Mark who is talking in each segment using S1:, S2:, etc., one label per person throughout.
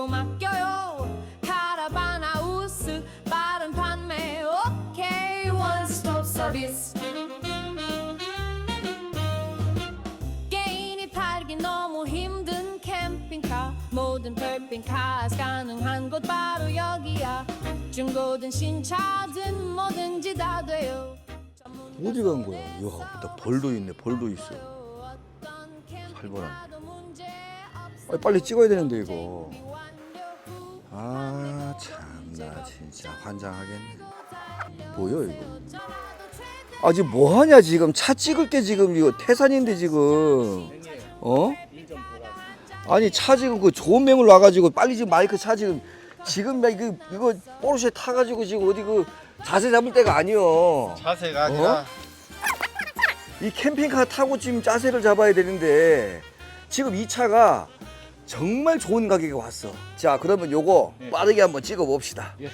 S1: 믿고 맡겨요 카라바나 우스 빠른 판매 오케이 원스톱 서비스 개인이 타기 너무 힘든 캠핑카 모든 별빛카 가능한 곳 바로 여기야 중고든 신차든 뭐든지 다 돼요
S2: 어디 간 거야? 이야, 나 벌도 있네. 벌도 있어. 아, 빨리 찍어야 되는데 이거. 아 참나 진짜 환장하겠네. 뭐야 이거? 아 지금 뭐 하냐 지금 차 찍을 게 지금 이거 태산인데 지금. 어? 아니 차 지금 그 좋은 매물 놔가지고 빨리 지금 마이크 차 지금 지금 나 이거 이거 포르쉐 타가지고 지금 어디 그 자세 잡을 때가 아니여.
S3: 자세가 아니라
S2: 이 캠핑카 타고 지금 자세를 잡아야 되는데 지금 이 차가 정말 좋은 가격에 왔어. 자, 그러면 요거
S3: 네.
S2: 빠르게 한번 찍어 봅시다.
S3: 예.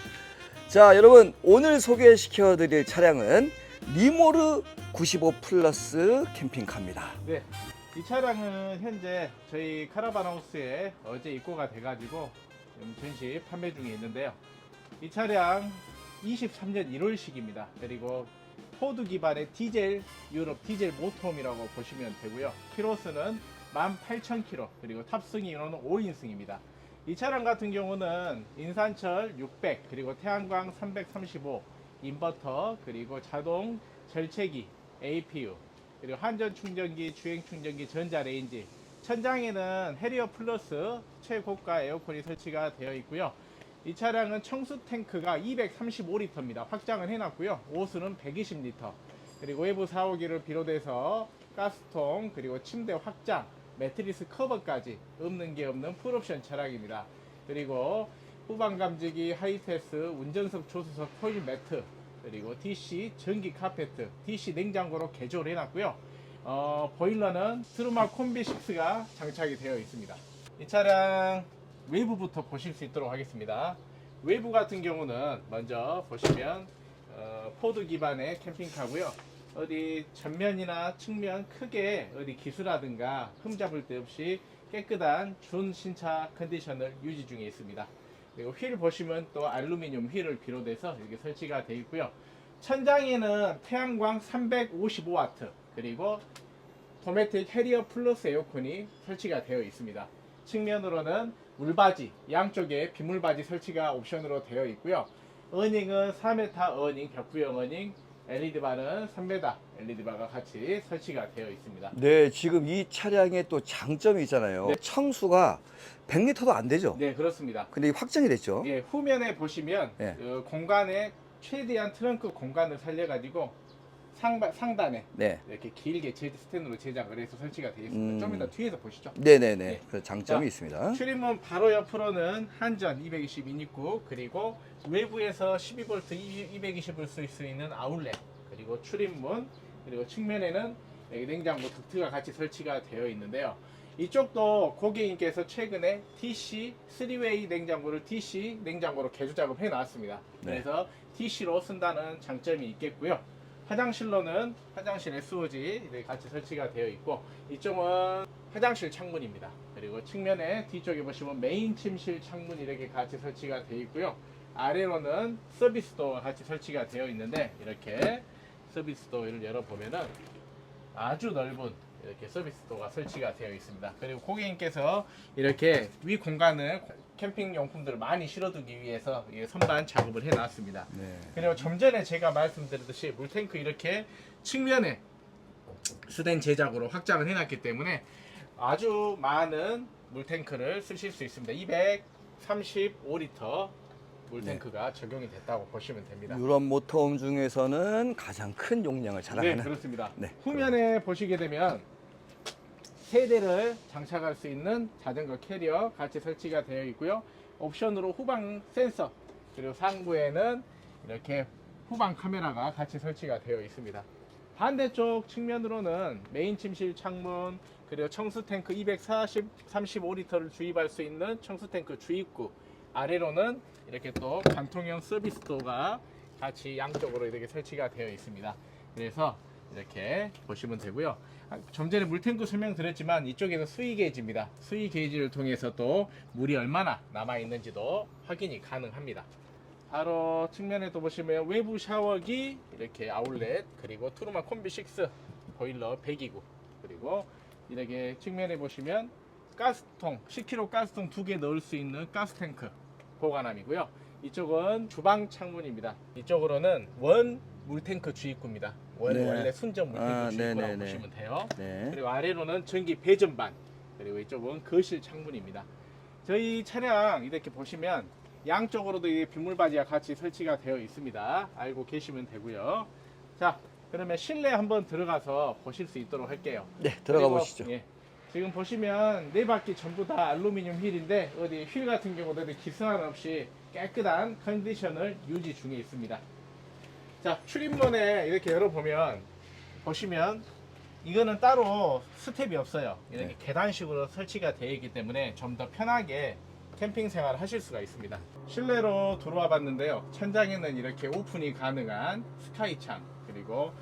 S2: 자, 여러분 오늘 소개시켜 드릴 차량은 리모르 95 플러스 캠핑카입니다.
S3: 네. 이 차량은 현재 저희 카라반하우스에 어제 입고가 돼가지고 지금 전시 판매 중에 있는데요. 이 차량 23년 1월식입니다. 그리고 포드 기반의 디젤 유럽 디젤 모터홈이라고 보시면 되고요. 키로수는 18,000km 그리고 탑승 인원은 5인승입니다. 이 차량 같은 경우는 인산철 600 그리고 태양광 335 인버터 그리고 자동 절체기 APU 그리고 한전 충전기 주행 충전기 전자레인지 천장에는 해리어 플러스 최고가 에어컨이 설치가 되어 있고요. 이 차량은 청수 탱크가 235리터입니다. 확장을 해놨고요. 오수는 120리터. 그리고 외부 사오기를 비롯해서 가스통 그리고 침대 확장, 매트리스 커버까지 없는 게 없는 풀옵션 차량입니다. 그리고 후방 감지기, 하이패스, 운전석 조수석 코일 매트, 그리고 DC 전기 카페트, DC 냉장고로 개조를 해놨고요. 어, 보일러는 트루마 콤비 6가 장착이 되어 있습니다. 이 차량 외부부터 보실 수 있도록 하겠습니다. 외부 같은 경우는 먼저 보시면 어, 포드 기반의 캠핑카고요. 어디 전면이나 측면 크게 어디 기스라든가 흠잡을 데 없이 깨끗한 준 신차 컨디션을 유지 중에 있습니다. 그리고 휠 보시면 또 알루미늄 휠을 비롯해서 이렇게 설치가 되어 있고요. 천장에는 태양광 355와트 그리고 도메틱 해리어 플러스 에어컨이 설치가 되어 있습니다. 측면으로는 물바지, 양쪽에 비물바지 설치가 옵션으로 되어 있고요. 어닝은 4m 어닝, 격부형 어닝, LED 바는 3m LED 바가 같이 설치가 되어 있습니다.
S2: 네, 지금 이 차량의 또 장점이 있잖아요.
S3: 네.
S2: 청수가 100리터도 안 되죠.
S3: 네, 그렇습니다.
S2: 근데 확정이 됐죠.
S3: 예, 후면에 보시면
S2: 예.
S3: 어, 공간에 최대한 트렁크 공간을 살려가지고 상바, 상단에
S2: 네.
S3: 이렇게 길게 제, 스탠으로 제작을 해서 설치가 되어 있습니다.
S2: 음.
S3: 좀 이따 뒤에서 보시죠.
S2: 네네네.
S3: 예.
S2: 그 장점이
S3: 자,
S2: 있습니다.
S3: 출입문 바로 옆으로는 한전 220 인입구 그리고 외부에서 12V 220을 쓸 수 있는 아울렛 그리고 출입문 그리고 측면에는 냉장고 덕트가 같이 설치가 되어 있는데요. 이쪽도 고객님께서 최근에 TC 3웨이 냉장고를 TC 냉장고로 개조 작업해 놨습니다.
S2: 네.
S3: 그래서 TC로 쓴다는 장점이 있겠고요. 화장실로는 화장실 SOG 이렇게 같이 설치가 되어 있고 이쪽은 화장실 창문입니다. 그리고 측면에 뒤쪽에 보시면 메인 침실 창문 이렇게 같이 설치가 되어 있고요. 아래로는 서비스 도어가 같이 설치가 되어 있는데 이렇게 서비스 도어를 열어보면은 아주 넓은 이렇게 서비스 도어가 설치가 되어 있습니다. 그리고 고객님께서 이렇게 위 공간을 캠핑 용품들을 많이 실어두기 위해서 이 선반 작업을 해놨습니다.
S2: 네.
S3: 그리고 좀 전에 제가 말씀드렸듯이 물탱크 이렇게 측면에 수된 제작으로 확장을 해놨기 때문에 아주 많은 물탱크를 쓰실 수 있습니다. 235리터 물탱크가 적용이 됐다고 보시면 됩니다.
S2: 유럽 모터홈 중에서는 가장 큰 용량을
S3: 네,
S2: 자랑하는
S3: 그렇습니다.
S2: 네,
S3: 후면에 보시게 되면 세 대를 장착할 수 있는 자전거 캐리어 같이 설치가 되어 있고요. 옵션으로 후방 센서 그리고 상부에는 이렇게 후방 카메라가 같이 설치가 되어 있습니다. 반대쪽 측면으로는 메인 침실 창문 그리고 청수 탱크 240 35리터를 주입할 수 있는 청수 탱크 주입구 아래로는 이렇게 또 관통형 서비스 도가 같이 양쪽으로 이렇게 설치가 되어 있습니다. 그래서 이렇게 보시면 되고요. 아, 좀 전에 물탱크 설명드렸지만 이쪽에는 수위 게이지입니다. 수위 게이지를 통해서 또 물이 얼마나 남아 있는지도 확인이 가능합니다. 바로 측면에 또 보시면 외부 샤워기 이렇게 아울렛 그리고 투르마 콤비 6 보일러 배기구 그리고 이렇게 측면에 보시면 가스통 10kg 가스통 두 개 넣을 수 있는 가스탱크 보관함이고요. 이쪽은 주방 창문입니다. 이쪽으로는 원 물탱크 주입구입니다. 원
S2: 네.
S3: 원래 순정 물탱크
S2: 아,
S3: 주입구라고
S2: 네네네.
S3: 보시면 돼요.
S2: 네.
S3: 그리고 아래로는 전기 배전반 그리고 이쪽은 거실 창문입니다. 저희 차량 이렇게 보시면 양쪽으로도 이 빗물 바지가 같이 설치가 되어 있습니다. 알고 계시면 되고요. 자, 그러면 실내 한번 들어가서 보실 수 있도록 할게요.
S2: 네, 들어가
S3: 그리고,
S2: 보시죠.
S3: 예, 지금 보시면 네 바퀴 전부 다 알루미늄 휠인데 어디 휠 같은 경우도 기스함 없이 깨끗한 컨디션을 유지 중에 있습니다. 자, 출입문에 이렇게 열어보면 보시면 이거는 따로 스텝이 없어요. 이렇게
S2: 네.
S3: 계단식으로 설치가 되어 있기 때문에 좀 더 편하게 캠핑 생활을 하실 수가 있습니다. 실내로 들어와 봤는데요. 천장에는 이렇게 오픈이 가능한 스카이 창 그리고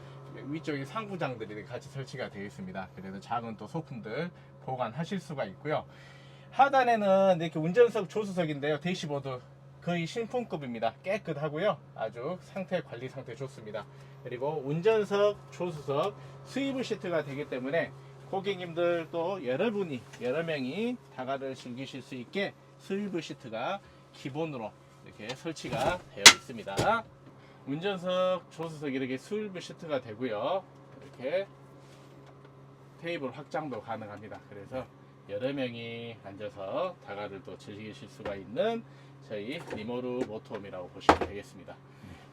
S3: 위쪽에 상부장들이 같이 설치가 되어 있습니다. 그래서 작은 또 소품들 보관하실 수가 있고요. 하단에는 이렇게 운전석 조수석인데요. 대시보드 거의 신품급입니다. 깨끗하고요. 아주 상태 관리 상태 좋습니다. 그리고 운전석, 조수석 스위브 시트가 되기 때문에 고객님들 또 여러분이 여러 명이 다가를 즐기실 수 있게 스위브 시트가 기본으로 이렇게 설치가 되어 있습니다. 운전석, 조수석 이렇게 스위브 시트가 되고요. 이렇게 테이블 확장도 가능합니다. 그래서 여러 명이 앉아서 다가를 또 즐기실 수가 있는 저희 리모르 모터홈이라고 보시면 되겠습니다.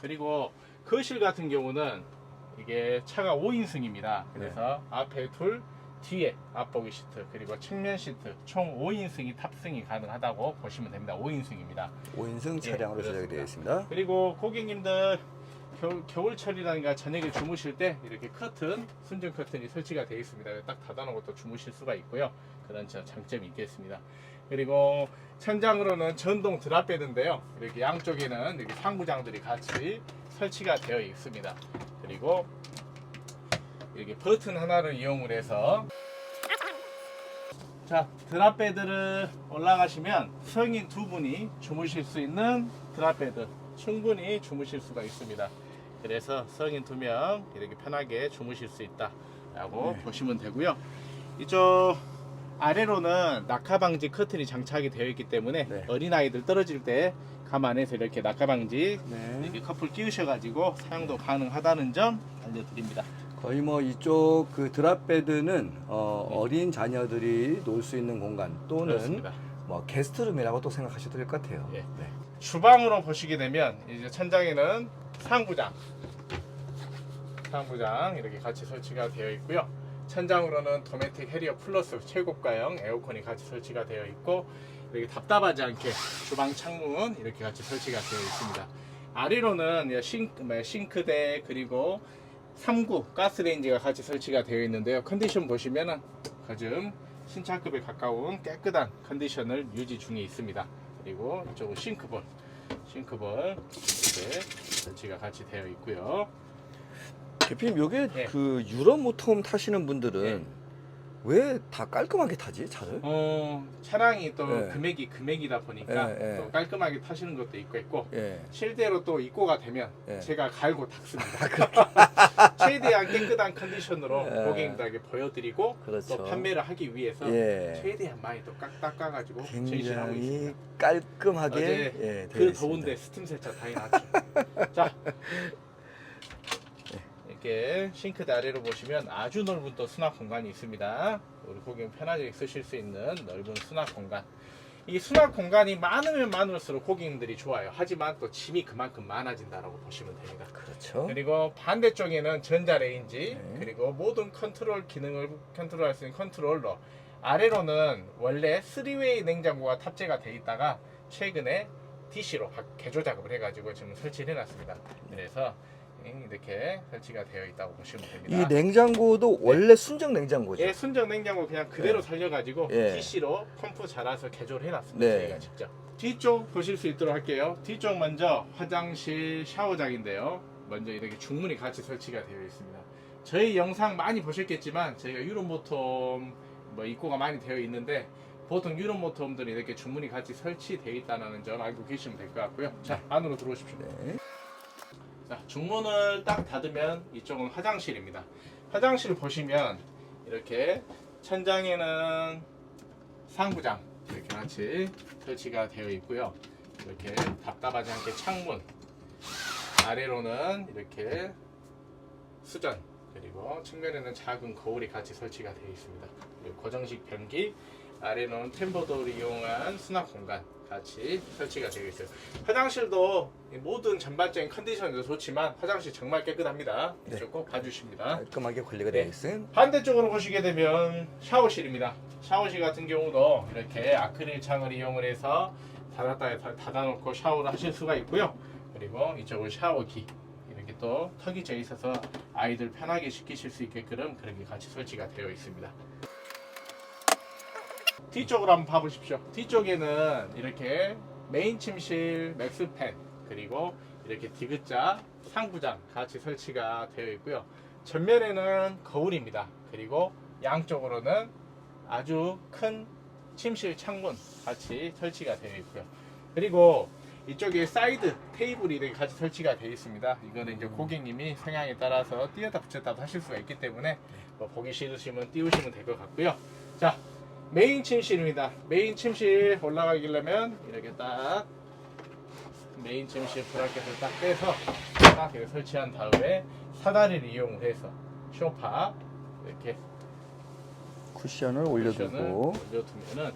S3: 그리고 거실 같은 경우는 이게 차가 5인승입니다. 그래서 앞에 둘, 뒤에 앞보기 시트, 그리고 측면 시트 총 5인승이 탑승이 가능하다고 보시면 됩니다. 5인승입니다.
S2: 5인승
S3: 예,
S2: 차량으로 제작이 되어 있습니다.
S3: 그리고 고객님들 겨울, 겨울철이라든가 저녁에 주무실 때 이렇게 커튼, 순정 커튼이 설치가 되어 있습니다. 딱 닫아놓고 또 주무실 수가 있고요. 그런 저 장점이 있겠습니다. 그리고 천장으로는 전동 드랍베드인데요. 이렇게 양쪽에는 이렇게 상부장들이 같이 설치가 되어 있습니다. 그리고 이렇게 버튼 하나를 이용을 해서 자 드랍베드를 올라가시면 성인 두 분이 주무실 수 있는 드랍베드 충분히 주무실 수가 있습니다. 그래서 성인 두 명 이렇게 편하게 주무실 수 있다라고
S2: 네.
S3: 보시면 되고요. 이쪽 아래로는 낙하 방지 커튼이 장착이 되어 있기 때문에
S2: 네.
S3: 어린 아이들 떨어질 때 감안해서 이렇게 낙하 방지
S2: 네.
S3: 이렇게 커플 끼우셔가지고 사용도 가능하다는 점 알려드립니다.
S2: 거의 뭐 이쪽 그 드랍베드는 어, 어린 자녀들이 놀 수 있는 공간 또는
S3: 그렇습니다.
S2: 뭐 게스트룸이라고 또 생각하셔도 될 것 같아요.
S3: 예.
S2: 네.
S3: 주방으로 보시게 되면 이제 천장에는 상부장, 상부장 이렇게 같이 설치가 되어 있고요. 천장으로는 도메틱 해리어 플러스 최고가형 에어컨이 같이 설치가 되어 있고 이렇게 답답하지 않게 주방 창문 이렇게 같이 설치가 되어 있습니다. 아래로는 싱크, 뭐 싱크대 그리고 3구 가스레인지가 같이 설치가 되어 있는데요. 컨디션 보시면은 가장 신차급에 가까운 깨끗한 컨디션을 유지 중에 있습니다. 그리고 이쪽은 싱크볼, 싱크볼 이렇게 설치가 같이 되어 있고요.
S2: 대표님 이게
S3: 예.
S2: 그 유럽 모터홈 타시는 분들은
S3: 예.
S2: 왜 다 깔끔하게 타지 차를?
S3: 어, 차량이 또
S2: 예.
S3: 금액이 금액이다 보니까
S2: 예, 예.
S3: 또 깔끔하게 타시는 것도 있고 있고
S2: 예.
S3: 실제로 또 입고가 되면
S2: 예.
S3: 제가 갈고 닦습니다. 최대한 깨끗한 컨디션으로
S2: 예.
S3: 고객님들에게 보여드리고
S2: 그렇죠.
S3: 또 판매를 하기 위해서
S2: 예.
S3: 최대한 많이 또 깎, 깎아가지고
S2: 굉장히
S3: 있습니다.
S2: 깔끔하게
S3: 어제
S2: 예, 되어
S3: 그
S2: 있습니다.
S3: 더운데 스팀 세차 다이 났죠. 자 이렇게 싱크대 아래로 보시면 아주 넓은 또 수납 공간이 있습니다. 우리 고객님 편하게 쓰실 수 있는 넓은 수납 공간. 이 수납 공간이 많으면 많을수록 고객님들이 좋아요. 하지만 또 짐이 그만큼 많아진다라고 보시면 됩니다.
S2: 그렇죠.
S3: 그리고 반대쪽에는 전자레인지
S2: 네.
S3: 그리고 모든 컨트롤 기능을 컨트롤할 수 있는 컨트롤러 아래로는 원래 3웨이 냉장고가 탑재가 돼 있다가 최근에 DC로 개조 작업을 해가지고 지금 설치를 해놨습니다. 그래서 이렇게 설치가 되어 있다고 보시면 됩니다.
S2: 이 냉장고도 원래 순정 냉장고죠.
S3: 예, 순정 냉장고 그냥 그대로
S2: 예.
S3: 살려가지고
S2: 예.
S3: DC로 펌프 잘라서 개조를 해놨습니다.
S2: 네.
S3: 저희가 직접. 뒤쪽 보실 수 있도록 할게요. 뒤쪽 먼저 화장실 샤워장인데요. 먼저 이렇게 중문이 같이 설치가 되어 있습니다. 저희 영상 많이 보셨겠지만 저희가 유럽 모톰 뭐 입고가 많이 되어 있는데 보통 유럽 모톰들이 이렇게 주문이 같이 설치되어 있다는 점 알고 계시면 될 것 같고요. 자 안으로 들어오십시오.
S2: 네.
S3: 자, 중문을 딱 닫으면 이쪽은 화장실입니다. 화장실 보시면 이렇게 천장에는 상부장 이렇게 같이 설치가 되어 있고요. 이렇게 답답하지 않게 창문 아래로는 이렇게 수전 그리고 측면에는 작은 거울이 같이 설치가 되어 있습니다. 고정식 변기 아래로는 템버도를 이용한 수납 공간 같이 설치가 되어 있어요. 화장실도 이 모든 전반적인 컨디션도 좋지만 화장실 정말 깨끗합니다.
S2: 네.
S3: 이쪽 꼭 봐주십니다.
S2: 깔끔하게 관리가
S3: 네.
S2: 되어 있음.
S3: 반대쪽으로 보시게 되면 샤워실입니다. 샤워실 같은 경우도 이렇게 아크릴 창을 이용을 해서 닫았다 닫- 닫아놓고 샤워를 하실 수가 있고요. 그리고 이쪽은 샤워기 이렇게 또 턱이 져 있어서 아이들 편하게 시키실 수 있게끔 그렇게 같이 설치가 되어 있습니다. 뒤쪽으로 한번 봐보십시오. 뒤쪽에는 이렇게 메인 침실 맥스팬 그리고 이렇게 디귿자 상부장 같이 설치가 되어 있고요. 전면에는 거울입니다. 그리고 양쪽으로는 아주 큰 침실 창문 같이 설치가 되어 있고요. 그리고 이쪽에 사이드 테이블이 이렇게 같이 설치가 되어 있습니다. 이거는 이제 고객님이 성향에 따라서 띄었다 붙였다 하실 수가 있기 때문에 뭐 보기 싫으시면 띄우시면 될 것 같고요. 자, 메인 침실입니다. 메인 침실 올라가기려면 이렇게 딱 메인 침실 브라켓을 딱 빼서 딱 이렇게 설치한 다음에 사다리를 이용해서 쇼파 이렇게
S2: 쿠션을 올려두고
S3: 올려두면은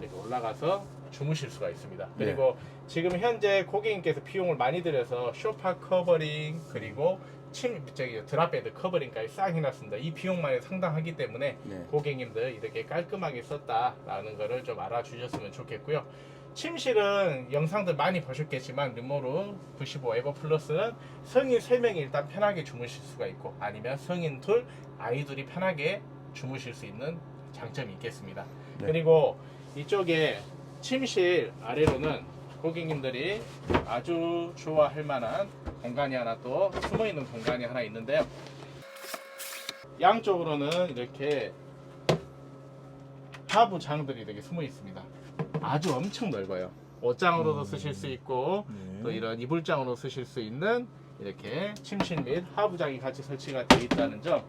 S3: 이렇게 올라가서 주무실 수가 있습니다. 그리고 지금 현재 고객님께서 비용을 많이 들여서 쇼파 커버링 그리고 침 저기 드랍베드 커버링까지 싹 해놨습니다. 이 비용만이 상당하기 때문에
S2: 네.
S3: 고객님들 이렇게 깔끔하게 썼다라는 거를 좀 알아주셨으면 좋겠고요. 침실은 영상들 많이 보셨겠지만 르모르 95 에버 플러스는 성인 3명이 일단 편하게 주무실 수가 있고 아니면 성인 둘, 아이 둘이 편하게 주무실 수 있는 장점이 있겠습니다.
S2: 네.
S3: 그리고 이쪽에 침실 아래로는 고객님들이 아주 좋아할 만한 공간이 하나 또 숨어 있는 공간이 하나 있는데요. 양쪽으로는 이렇게 하부 장들이 되게 숨어 있습니다. 아주 엄청 넓어요. 옷장으로도 쓰실 수 있고
S2: 네.
S3: 또 이런 이불장으로 쓰실 수 있는 이렇게 침실 및 하부장이 같이 설치가 되어 있다는 점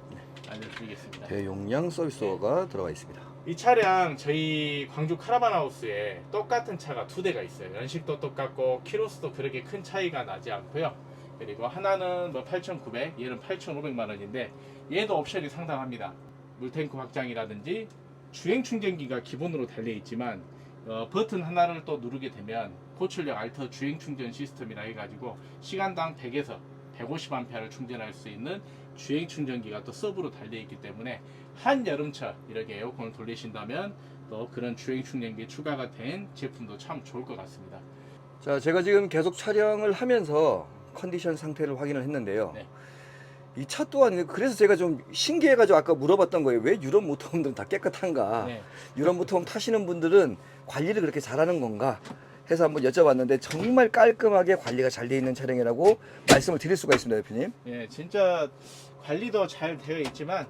S3: 알려드리겠습니다.
S2: 대용량 서비스가 들어가 있습니다.
S3: 이 차량 저희 광주 카라반하우스에 똑같은 차가 두 대가 있어요. 연식도 똑같고 키로수도 그렇게 큰 차이가 나지 않고요. 그리고 하나는 뭐 8,900, 얘는 8,500만 원인데 얘도 옵션이 상당합니다. 물탱크 확장이라든지 주행 충전기가 기본으로 달려 있지만 어, 버튼 하나를 또 누르게 되면 고출력 알터 주행 충전 시스템이라 해가지고 시간당 100에서 150A를 충전할 수 있는 주행 충전기가 또 서브로 달려 있기 때문에 한 여름철 이렇게 에어컨을 돌리신다면 또 그런 주행 충전기 추가가 된 제품도 참 좋을 것 같습니다.
S2: 자, 제가 지금 계속 촬영을 하면서 컨디션 상태를 확인을 했는데요.
S3: 네.
S2: 이 차 또한 그래서 제가 좀 신기해가지고 아까 물어봤던 거예요. 왜 유럽 모터홈들은 다 깨끗한가?
S3: 네.
S2: 유럽 모터홈 타시는 분들은 관리를 그렇게 잘하는 건가? 해서 한번 여쭤봤는데 정말 깔끔하게 관리가 잘돼 있는 차량이라고 말씀을 드릴 수가 있습니다, 대표님.
S3: 예, 진짜 관리도 잘 되어 있지만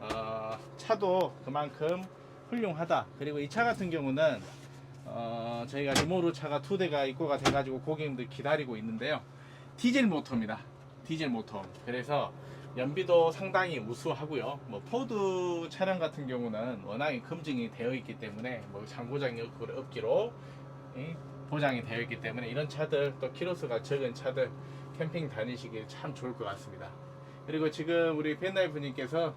S3: 어, 차도 그만큼 훌륭하다. 그리고 이 차 같은 경우는 어, 저희가 리모르 차가 두 대가 입고가 돼가지고 고객님들 기다리고 있는데요. 디젤 모터입니다. 디젤 모터. 그래서 연비도 상당히 우수하고요. 뭐 포드 차량 같은 경우는 워낙에 검증이 되어 있기 때문에 뭐 장고장이 없고- 없기로 이 보장이 되어 있기 때문에 이런 차들 또 키로수가 적은 차들 캠핑 다니시기 참 좋을 것 같습니다. 그리고 지금 우리 벤나이프님께서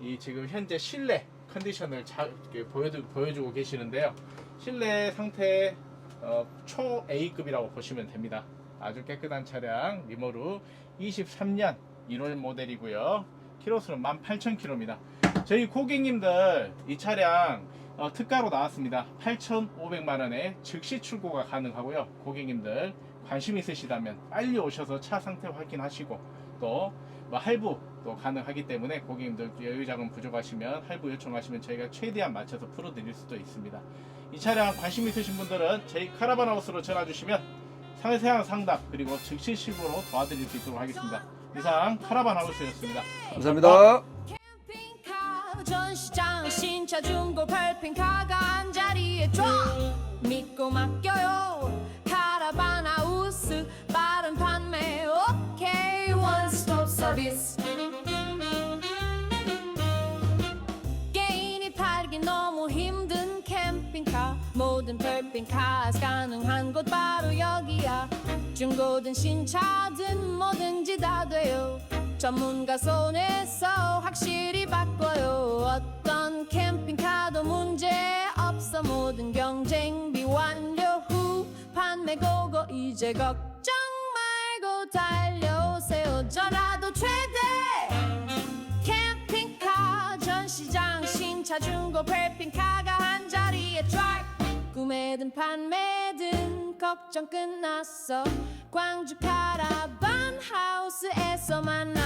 S3: 이 지금 현재 실내 컨디션을 자, 이렇게 보여주, 보여주고 계시는데요. 실내 상태 어, 초 A급이라고 보시면 됩니다. 아주 깨끗한 차량 리모루 23년 1월 모델이고요. 키로수는 18,000km입니다. 저희 고객님들 이 차량 어, 특가로 나왔습니다. 8,500만 원에 즉시 출고가 가능하고요. 고객님들 관심 있으시다면 빨리 오셔서 차 상태 확인하시고 또 뭐 할부 또 가능하기 때문에 고객님들 여유 자금 부족하시면 할부 요청하시면 저희가 최대한 맞춰서 풀어드릴 수도 있습니다. 이 차량 관심 있으신 분들은 저희 카라반 하우스로 전화 주시면 상세한 상담 그리고 즉시 실무로 도와드릴 수 있도록 하겠습니다. 이상 카라반 하우스였습니다.
S2: 감사합니다.
S1: 신차 중고 별핑카가 한 자리에 쫙 믿고 맡겨요. 카라반 하우스 빠른 판매 오케이 원스톱 서비스 개인이 팔기 너무 힘든 캠핑카 모든 별핑카 가능한 곳 바로 여기야. 중고든 신차든 뭐든지 다 돼요. 전문가 손에서 확실히 바꿔요 어떤 캠핑카도 문제 없어. 모든 경쟁비 완료 후 판매 고고 이제 걱정 말고 달려오세요. 저라도 최대 캠핑카 전시장 신차 중고 별핑카가 한 자리에 쫙 구매든 판매든 걱정 끝났어. 광주 카라반 하우스에서 만나